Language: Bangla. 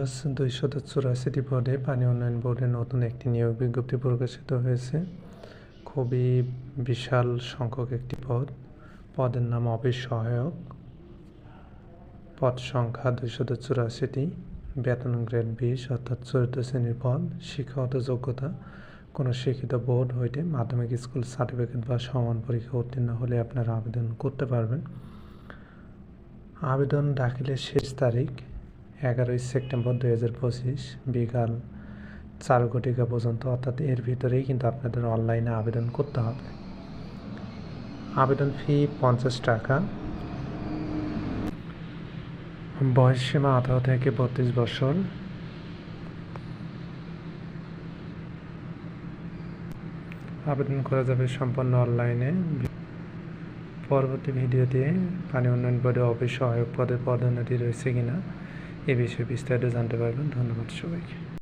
বৃহস্প দুইশত চুরাশিটি পদে পানি উন্নয়ন বোর্ডের নতুন একটি নিয়োগ বিজ্ঞপ্তি প্রকাশিত হয়েছে। খুবই বিশাল সংখ্যক একটি পদ। পদের নাম অফিস সহায়ক। পদ সংখ্যা দুইশত চুরাশিটি। বেতন গ্রেড বিশ, অর্থাৎ চতুর্থ শ্রেণির পদ। শিক্ষাগত যোগ্যতা। কোনো শিক্ষিত বোর্ড হইতে মাধ্যমিক স্কুল সার্টিফিকেট বা সমান পরীক্ষা উত্তীর্ণ হলে আপনারা আবেদন করতে পারবেন। আবেদন দাখিলের শেষ তারিখ এগারোই সেপ্টেম্বর দুই হাজার পঁচিশ বিকাল চার ঘটিকা পর্যন্ত, অর্থাৎ এর ভিতরেই কিন্তু আপনাদের অনলাইনে আবেদন করতে হবে। আবেদন ফি পঞ্চাশ টাকা। বয়স সীমা আঠারো থেকে বত্রিশ বছর। আবেদন করা যাবে সম্পূর্ণ অনলাইনে। পরবর্তী ভিডিওতে পানি উন্নয়ন বোর্ডে অফিস সহায়ক পদে পদোন্নতি রয়েছে কিনা এ বিষয়ে বিস্তারিত জানতে পারবেন। ধন্যবাদ সবাইকে।